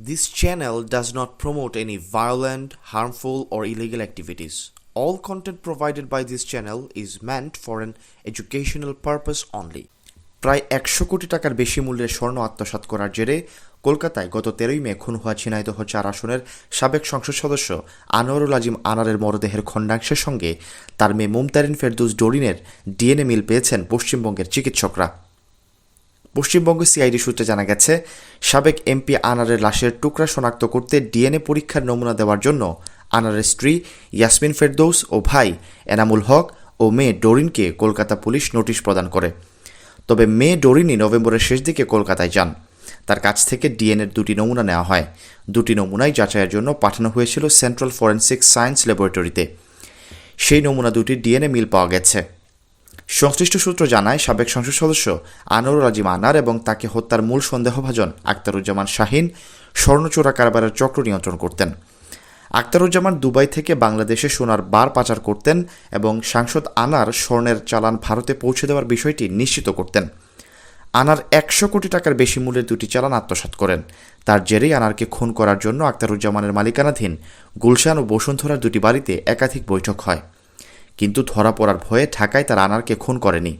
This channel does not promote any violent, harmful, or illegal activities. All content provided by this channel is meant for an educational purpose only. প্রায় একশো কোটি টাকার বেশি মূল্যের স্বর্ণ আত্মসাৎ করার জেরে কলকাতায় গত তেরোই মে খুন হওয়া ঝিনাইদহ চার আসনের সাবেক সংসদ সদস্য আনোয়ারুল আজিম আনারের মরদেহের খণ্ডাংশের সঙ্গে তার মেয়ে মুমতারিন ফেরদুস ডোরিনের ডিএনএ মিল পেয়েছেন পশ্চিমবঙ্গের চিকিৎসকরা পশ্চিমবঙ্গ সিআইডি সূত্রে জানা গেছে, সাবেক এমপি আনারের লাশের টুকরা শনাক্ত করতে ডিএনএ পরীক্ষার নমুনা দেওয়ার জন্য আনারের স্ত্রী ইয়াসমিন ফেরদৌস ও ভাই এনামুল হক ও মেয়ে ডোরিনকে কলকাতা পুলিশ নোটিশ প্রদান করে। তবে মেয়ে ডোরিনই নভেম্বরের শেষ দিকে কলকাতায় যান। তার কাছ থেকে ডিএনএর দুটি নমুনা নেওয়া হয়। দুটি নমুনাই যাচাইয়ের জন্য পাঠানো হয়েছিল সেন্ট্রাল ফরেন্সিক সায়েন্স ল্যাবরেটরিতে। সেই নমুনা দুটির ডিএনএ মিল পাওয়া গেছে। সংশ্লিষ্ট সূত্র জানায়, সাবেক সংসদ সদস্য আনোয়ারুল আজিম আনার এবং তাকে হত্যার মূল সন্দেহভাজন আক্তারুজ্জামান শাহিন স্বর্ণচোরা কারবারের চক্র নিয়ন্ত্রণ করতেন। আক্তারুজ্জামান দুবাই থেকে বাংলাদেশে সোনার বার পাচার করতেন এবং সাংসদ আনার স্বর্ণের চালান ভারতে পৌঁছে দেওয়ার বিষয়টি নিশ্চিত করতেন। আনার একশো কোটি টাকার বেশি মূল্যের দুটি চালান আত্মসাৎ করেন। তার জেরেই আনারকে খুন করার জন্য আক্তারুজ্জামানের মালিকানাধীন গুলশান ও বসুন্ধরার দুটি বাড়িতে একাধিক বৈঠক হয়। কিন্তু ধরা পড়ার ভয়ে ঢাকায় তার আনারকে খুন করেনি।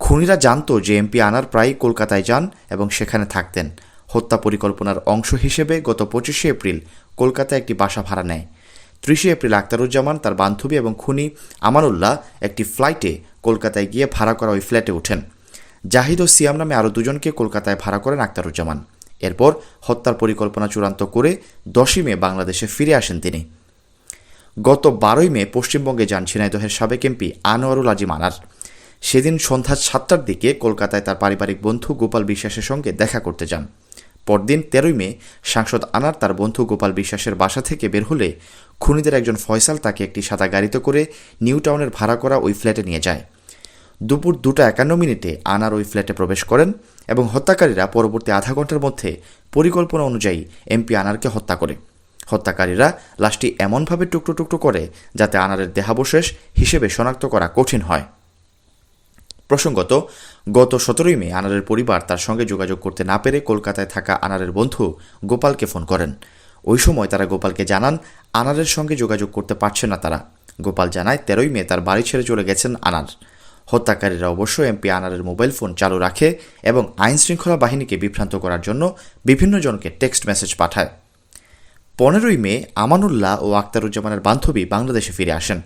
খুনিরা জানত যে এমপি আনার প্রায়ই কলকাতায় যান এবং সেখানে থাকতেন। হত্যা পরিকল্পনার অংশ হিসেবে গত পঁচিশে এপ্রিল কলকাতায় একটি বাসা ভাড়া নেয়। ত্রিশে এপ্রিল আক্তারুজ্জামান তার বান্ধবী এবং খুনি আমানুল্লাহ একটি ফ্লাইটে কলকাতায় গিয়ে ভাড়া করা ওই ফ্ল্যাটে ওঠেন। জাহিদ ও সিয়াম নামে আরও দুজনকে কলকাতায় ভাড়া করেন আক্তারুজ্জামান এরপর হত্যার পরিকল্পনা চূড়ান্ত করে দশই মে বাংলাদেশে ফিরে আসেন তিনি। গত বারোই মে পশ্চিমবঙ্গে যান ঝিনাইদহের সাবেক এমপি আনোয়ারুল আজিম আনার। সেদিন সন্ধ্যা সাতটার দিকে কলকাতায় তার পারিবারিক বন্ধু গোপাল বিশ্বাসের সঙ্গে দেখা করতে যান। পরদিন তেরোই মে সাংসদ আনার তার বন্ধু গোপাল বিশ্বাসের বাসা থেকে বের হলে খুনিদের একজন ফয়সাল তাকে একটি সাদা গাড়িতে করে নিউ টাউনের ভাড়া করা ওই ফ্ল্যাটে নিয়ে যায়। দুপুর দুটা একান্ন মিনিটে আনার ওই ফ্ল্যাটে প্রবেশ করেন এবং হত্যাকারীরা পরবর্তী আধা ঘণ্টার মধ্যে পরিকল্পনা অনুযায়ী এমপি আনারকে হত্যা করে। হত্যাকারীরা লাশটি এমনভাবে টুকরো টুকরো করে যাতে আনারের দেহাবশেষ হিসেবে শনাক্ত করা কঠিন হয়। প্রসঙ্গত, গত সতেরোই মে আনারের পরিবার তার সঙ্গে যোগাযোগ করতে না পেরে কলকাতায় থাকা আনারের বন্ধু গোপালকে ফোন করেন। ওই সময় তারা গোপালকে জানান আনারের সঙ্গে যোগাযোগ করতে পারছে না তারা। গোপাল জানায়, তেরোই মে তার বাড়ি ছেড়ে চলে গেছেন আনার হত্যাকারীরা অবশ্য এমপি আনারের মোবাইল ফোন চালু রাখে এবং আইন শৃঙ্খলা বাহিনীকে বিভ্রান্ত করার জন্য বিভিন্ন জনকে টেক্সট মেসেজ পাঠায়। পনেরোই মে আমানুল্লাহ ও আক্তারুজ্জামানের বান্ধবী বাংলাদেশে ফিরে আসেন।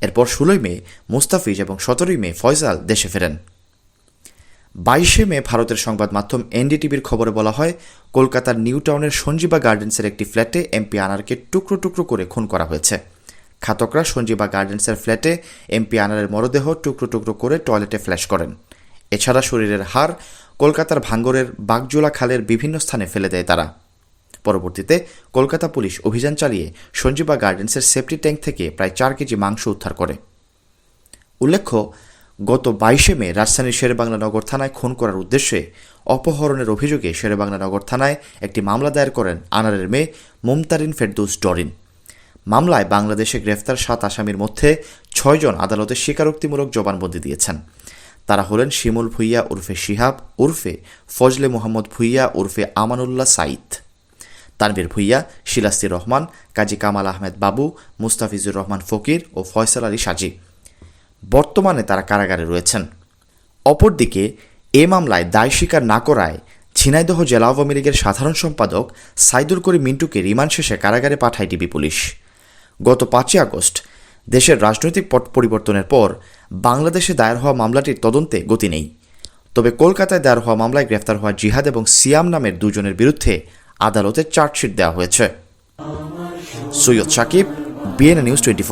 এরপর ষোলোই মে মুস্তাফিজ এবং সতেরোই মে ফয়সাল দেশে ফেরেন। বাইশে মে ভারতের সংবাদ মাধ্যম এনডিটিভির খবরে বলা হয়, কলকাতার নিউ টাউনের সঞ্জীবা গার্ডেন্সের একটি ফ্ল্যাটে এমপি আনারকে টুকরো টুকরো করে খুন করা হয়েছে। খাতকরা সঞ্জীবা গার্ডেন্সের ফ্ল্যাটে এমপি আনারের মরদেহ টুকরো টুকরো করে টয়লেটে ফ্ল্যাশ করেন। এছাড়া শরীরের হার কলকাতার ভাঙ্গরের বাগজোলা খালের বিভিন্ন স্থানে ফেলে দেয় তারা। পরবর্তীতে কলকাতা পুলিশ অভিযান চালিয়ে সঞ্জীবা গার্ডেন্সের সেফটি ট্যাঙ্ক থেকে প্রায় চার কেজি মাংস উদ্ধার করে। উল্লেখ্য, গত বাইশে মে রাজধানীর শেরেবাংলা নগর থানায় খুন করার উদ্দেশ্যে অপহরণের অভিযোগে শেরেবাংলা নগর থানায় একটি মামলা দায়ের করেন আনারের মেয়ে মুমতারিন ফেরদৌস ডরিন। মামলায় বাংলাদেশে গ্রেফতার সাত আসামির মধ্যে ছয়জন আদালতে স্বীকারোক্তিমূলক জবানবন্দি দিয়েছেন। তারা হলেন শিমুল ভুইয়া উর্ফে শিহাব, উর্ফে ফজলে মোহাম্মদ ভুইয়া, উর্ফে আমানুল্লাহ সাইদ তানভীর ভুইয়া শিলাস্তির রহমান, কাজী কামাল আহমেদ বাবু, মুস্তাফিজুর রহমান ফকির ও ফয়সাল আলী সাজি। বর্তমানে তারা কারাগারে রয়েছেন। অপরদিকে, এ মামলায় দায় স্বীকার না করায় ঝিনাইদহ জেলা আওয়ামী লীগের সাধারণ সম্পাদক সাইদুল করিম মিন্টুকে রিমান্ড শেষে কারাগারে পাঠায় ডিবি পুলিশ। গত পাঁচই আগস্ট, দেশের রাজনৈতিক পট পরিবর্তনের পর বাংলাদেশে দায়ের হওয়া মামলাটির তদন্তে গতি নেই। তবে কলকাতায় দায়ের হওয়া মামলায় গ্রেফতার হওয়া জিহাদ এবং সিয়াম নামের দুজনের বিরুদ্ধে আদালতে চার্জশিট দেওয়া হয়েছে। Syed Sakib BNA news twenty